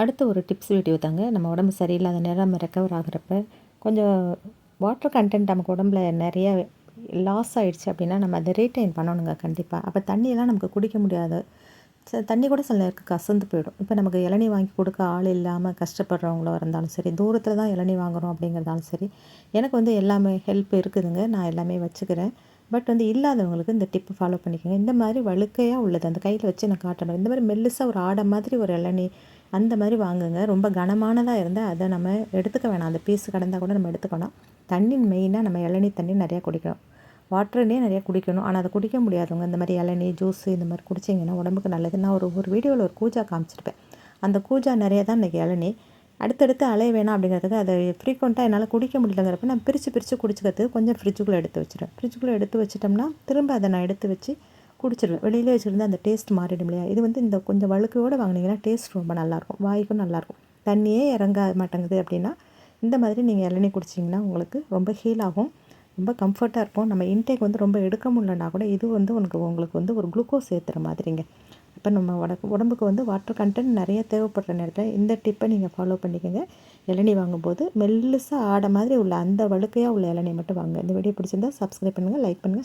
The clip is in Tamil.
அடுத்து ஒரு டிப்ஸ் வீடியோ தாங்க. நம்ம உடம்பு சரியில்லாத நேரம் ரெக்கவர் ஆகிறப்ப கொஞ்சம் வாட்டர் கண்டென்ட் நமக்கு உடம்புல நிறைய லாஸ் ஆகிடுச்சு அப்படின்னா நம்ம அதை ரீட்டைன் பண்ணணுங்க கண்டிப்பாக அப்போ தண்ணியெல்லாம் நமக்கு குடிக்க முடியாது. தண்ணி கூட சில நேருக்கு கசந்து போயிடும். இப்போ நமக்கு இளநீ வாங்கி கொடுக்க ஆள் இல்லாமல் கஷ்டப்படுறவங்களோ இருந்தாலும் சரி தூரத்தில் தான் இளநீ வாங்குகிறோம் அப்படிங்கிறதாலும் சரி எனக்கு வந்து எல்லாமே ஹெல்ப் இருக்குதுங்க. நான் எல்லாமே வச்சுக்கிறேன். பட் வந்து இல்லாதவங்களுக்கு இந்த டிப்பு ஃபாலோ பண்ணிக்கோங்க. இந்த மாதிரி வழுக்கையாக உள்ளது அந்த கையில் வச்சு நான் காட்டணும். இந்த மாதிரி மெல்லுசாக ஒரு ஆடை மாதிரி ஒரு இளநீ அந்த மாதிரி வாங்குங்க. ரொம்ப கனமானதாக இருந்தால் அதை நம்ம எடுத்துக்க வேணாம். அந்த பீஸ் கடந்தால் கூட நம்ம எடுத்துக்கணும் தண்ணி மெயினாக நம்ம இளநீ தண்ணி நிறையா குடிக்கணும். வாட்டர்னே நிறையா குடிக்கணும். ஆனால் அதை குடிக்க முடியாதவங்க இந்த மாதிரி இளநீ ஜூஸ் இந்த மாதிரி குடிச்சிங்கன்னா உடம்புக்கு நல்லது. நான் ஒரு ஒரு வீடியோவில் ஒரு கூஜா காமிச்சிருப்பேன். அந்த கூஜா நிறைய தான் இன்றைக்கி இளநீ. அடுத்தடுத்து அலைய வேணாம் அப்படிங்கிறதுக்கு அதை ஃப்ரீக்வெண்ட்டாக என்னால் குடிக்க முடியலங்கிறப்ப நான் பிரித்து பிரித்து குடிச்சிக்கிறதுக்கு கொஞ்சம் ஃப்ரிட்ஜுக்குள்ளே எடுத்து வச்சுருவேன். ஃப்ரிட்ஜுக்குள்ளே எடுத்து வச்சிட்டோம்னா திரும்ப அதை நான் எடுத்து வச்சு குடிச்சிருவேன். வெளியிலே வச்சுருந்தா அந்த டேஸ்ட் மாறிடும் இல்லையா? இது வந்து இந்த கொஞ்சம் வழுக்கையோடு வாங்கினீங்கன்னா டேஸ்ட் ரொம்ப நல்லாயிருக்கும். வாய்க்கும் நல்லாயிருக்கும். தண்ணியே இறங்க மாட்டேங்குது அப்படின்னா இந்த மாதிரி நீங்கள் இளநீ குடிச்சிங்கன்னா உங்களுக்கு ரொம்ப ஹீல் ஆகும். ரொம்ப கம்ஃபர்ட்டாக இருக்கும். நம்ம இன்டேக் வந்து ரொம்ப எடுக்க முடியலன்னா கூட இது வந்து உனக்கு உங்களுக்கு வந்து ஒரு குளுக்கோஸ் ஏற்றுற மாதிரிங்க. இப்போ நம்ம உடம்பு உடம்புக்கு வந்து வாட்டர் கண்டென்ட் நிறைய தேவைப்படுற நேரத்தில் இந்த டிப்பை நீங்கள் ஃபாலோ பண்ணிக்கோங்க. இளநீ வாங்கும்போது மெல்லுசாக ஆடை மாதிரி உள்ள அந்த வழுக்கையாக உள்ள இளநீ மட்டும் வாங்க இந்த வீடியோ பிடிச்சிருந்தா சப்ஸ்கிரைப் பண்ணுங்கள் லைக் பண்ணுங்கள்